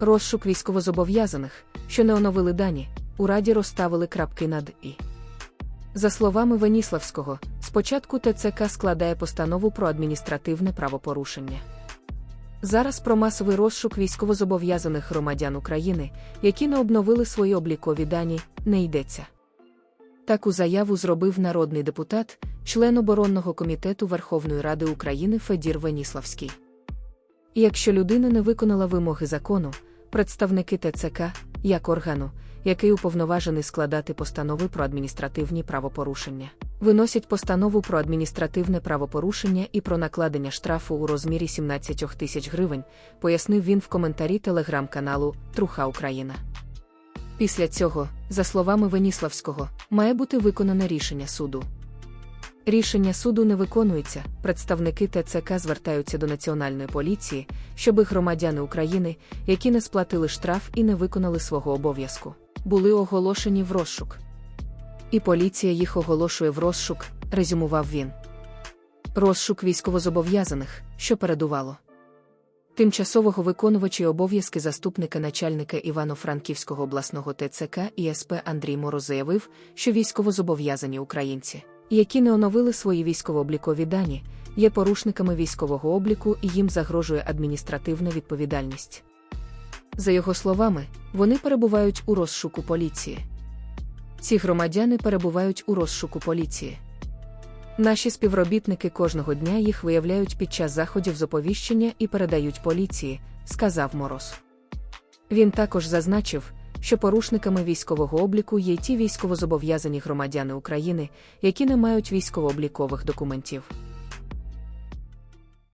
Розшук військовозобов'язаних, що не оновили дані, у раді розставили крапки над і. За словами Веніславського, спочатку ТЦК складає постанову про адміністративне правопорушення. Зараз про масовий розшук військовозобов'язаних громадян України, які не обновили свої облікові дані, не йдеться. Таку заяву зробив народний депутат, член оборонного комітету Верховної Ради України Федір Веніславський. Якщо людина не виконала вимоги закону, представники ТЦК, як органу, який уповноважений складати постанови про адміністративні правопорушення, виносять постанову про адміністративне правопорушення і про накладення штрафу у розмірі 17 тисяч гривень, пояснив він в коментарі телеграм-каналу Труха Україна. Після цього, за словами Веніславського, має бути виконане рішення суду. Рішення суду не виконується, представники ТЦК звертаються до Національної поліції, щоби громадяни України, які не сплатили штраф і не виконали свого обов'язку, були оголошені в розшук. І поліція їх оголошує в розшук, резюмував він. Розшук військовозобов'язаних, що передувало. Тимчасового виконувача обов'язки заступника начальника Івано-Франківського обласного ТЦК і СП Андрій Мороз заявив, що військовозобов'язані українці, які не оновили свої військово-облікові дані, є порушниками військового обліку і їм загрожує адміністративна відповідальність. За його словами, вони перебувають у розшуку поліції. Ці громадяни перебувають у розшуку поліції. Наші співробітники кожного дня їх виявляють під час заходів з оповіщення і передають поліції, сказав Мороз. Він також зазначив, що порушниками військового обліку є ті військовозобов'язані громадяни України, які не мають військово-облікових документів.